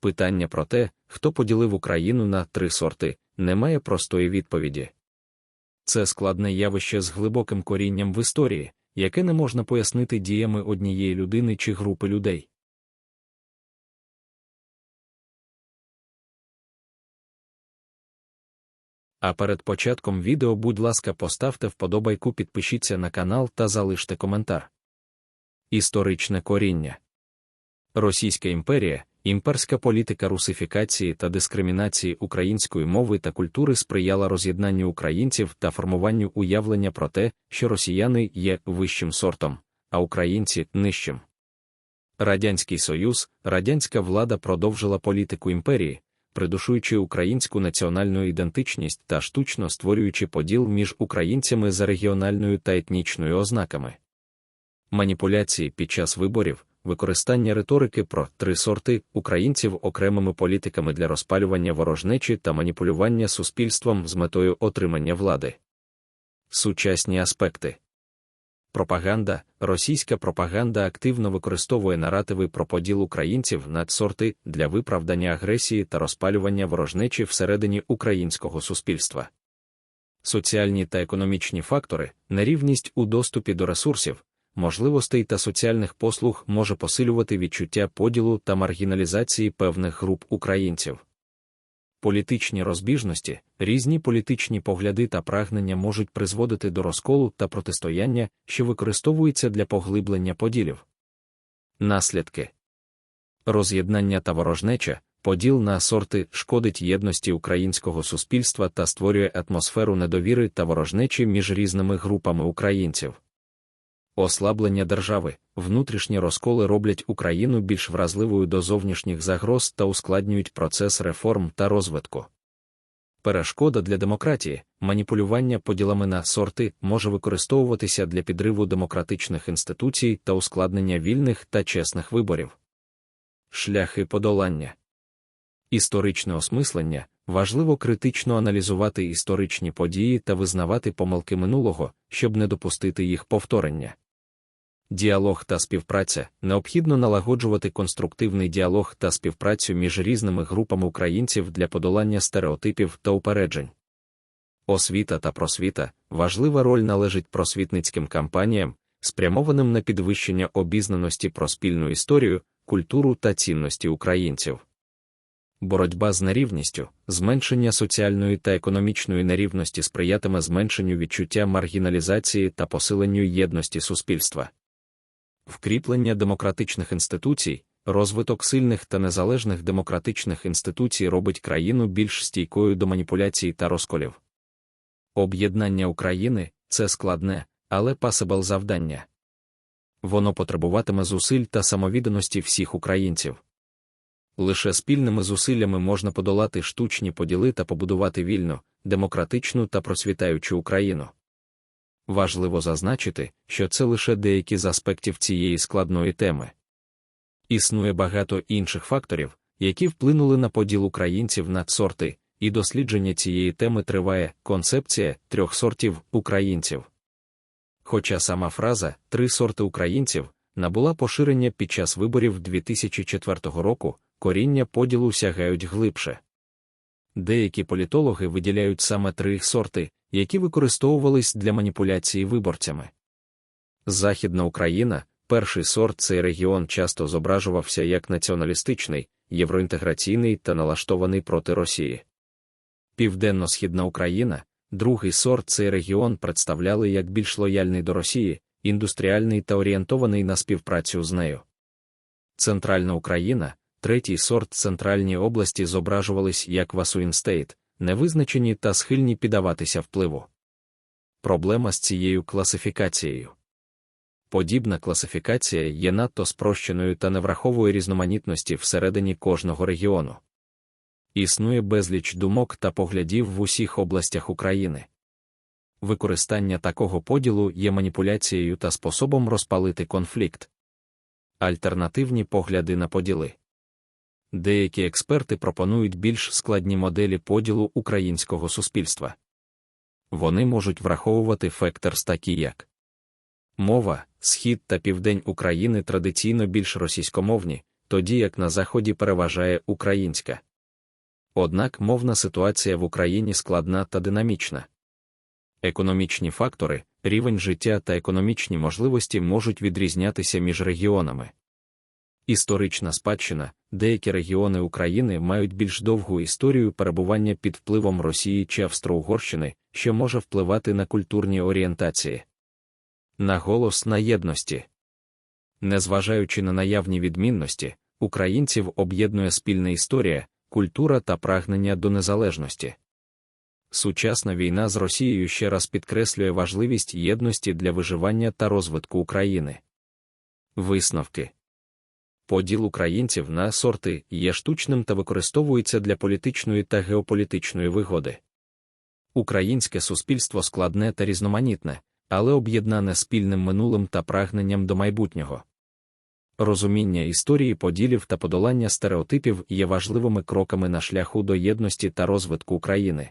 питання про те, хто поділив Україну на три сорти, не має простої відповіді. Це складне явище з глибоким корінням в історії, яке не можна пояснити діями однієї людини чи групи людей. А перед початком відео, будь ласка, поставте вподобайку, підпишіться на канал та залиште коментар. Історичне коріння Російська імперія, імперська політика русифікації та дискримінації української мови та культури сприяла роз'єднанню українців та формуванню уявлення про те, що росіяни є вищим сортом, а українці нижчим. Радянський Союз, радянська влада продовжила політику імперії, придушуючи українську національну ідентичність та штучно створюючи поділ між українцями за регіональною та етнічною ознаками. Маніпуляції під час виборів, використання риторики про три сорти українців окремими політиками для розпалювання ворожнечі та маніпулювання суспільством з метою отримання влади. Сучасні аспекти Пропаганда, російська пропаганда активно використовує наративи про поділ українців над сорти для виправдання агресії та розпалювання ворожнечі всередині українського суспільства. Соціальні та економічні фактори, нерівність у доступі до ресурсів, можливостей та соціальних послуг може посилювати відчуття поділу та маргіналізації певних груп українців. Політичні розбіжності, різні політичні погляди та прагнення можуть призводити до розколу та протистояння, що використовуються для поглиблення поділів. Наслідки роз'єднання та ворожнеча, поділ на сорти шкодить єдності українського суспільства та створює атмосферу недовіри та ворожнечі між різними групами українців. Ослаблення держави, внутрішні розколи роблять Україну більш вразливою до зовнішніх загроз та ускладнюють процес реформ та розвитку. Перешкода для демократії, маніпулювання поділами на сорти може використовуватися для підриву демократичних інституцій та ускладнення вільних та чесних виборів. Шляхи подолання історичне осмислення важливо критично аналізувати історичні події та визнавати помилки минулого, щоб не допустити їх повторення. Діалог та співпраця необхідно налагоджувати конструктивний діалог та співпрацю між різними групами українців для подолання стереотипів та упереджень. Освіта та просвіта важлива роль належить просвітницьким кампаніям, спрямованим на підвищення обізнаності про спільну історію, культуру та цінності українців. Боротьба з нерівністю, зменшення соціальної та економічної нерівності сприятиме зменшенню відчуття маргіналізації та посиленню єдності суспільства вкріплення демократичних інституцій, розвиток сильних та незалежних демократичних інституцій робить країну більш стійкою до маніпуляцій та розколів. Об'єднання України це складне, але пасибл завдання. Воно потребуватиме зусиль та самовідданості всіх українців. Лише спільними зусиллями можна подолати штучні поділи та побудувати вільну, демократичну та просвітаючу Україну. Важливо зазначити, що це лише деякі з аспектів цієї складної теми. Існує багато інших факторів, які вплинули на поділ українців на сорти, і дослідження цієї теми триває концепція трьох сортів українців. Хоча сама фраза три сорти українців набула поширення під час виборів 2004 року, коріння поділу сягають глибше. Деякі політологи виділяють саме три сорти, які використовувались для маніпуляції виборцями. Західна Україна, перший сорт цей регіон часто зображувався як націоналістичний, євроінтеграційний та налаштований проти Росії. Південно-східна Україна, другий сорт цей регіон представляли як більш лояльний до Росії, індустріальний та орієнтований на співпрацю з нею. Центральна Україна, третій сорт центральні області зображувались як Васуінстейт, невизначені та схильні піддаватися впливу. Проблема з цією класифікацією. Подібна класифікація є надто спрощеною та не враховує різноманітності всередині кожного регіону. Існує безліч думок та поглядів в усіх областях України. Використання такого поділу є маніпуляцією та способом розпалити конфлікт. Альтернативні погляди на поділи. Деякі експерти пропонують більш складні моделі поділу українського суспільства. Вони можуть враховувати фекторс такі як мова, схід та південь України традиційно більш російськомовні, тоді як на Заході переважає українська. Однак мовна ситуація в Україні складна та динамічна. Економічні фактори, рівень життя та економічні можливості можуть відрізнятися між регіонами. Історична спадщина, деякі регіони України мають більш довгу історію перебування під впливом Росії чи Австро-Угорщини, що може впливати на культурні орієнтації. Наголос на єдності. Незважаючи на наявні відмінності, українців об'єднує спільна історія, культура та прагнення до незалежності. Сучасна війна з Росією ще раз підкреслює важливість єдності для виживання та розвитку України. Висновки Поділ українців на сорти є штучним та використовується для політичної та геополітичної вигоди. Українське суспільство складне та різноманітне, але об'єднане спільним минулим та прагненням до майбутнього. Розуміння історії поділів та подолання стереотипів є важливими кроками на шляху до єдності та розвитку України.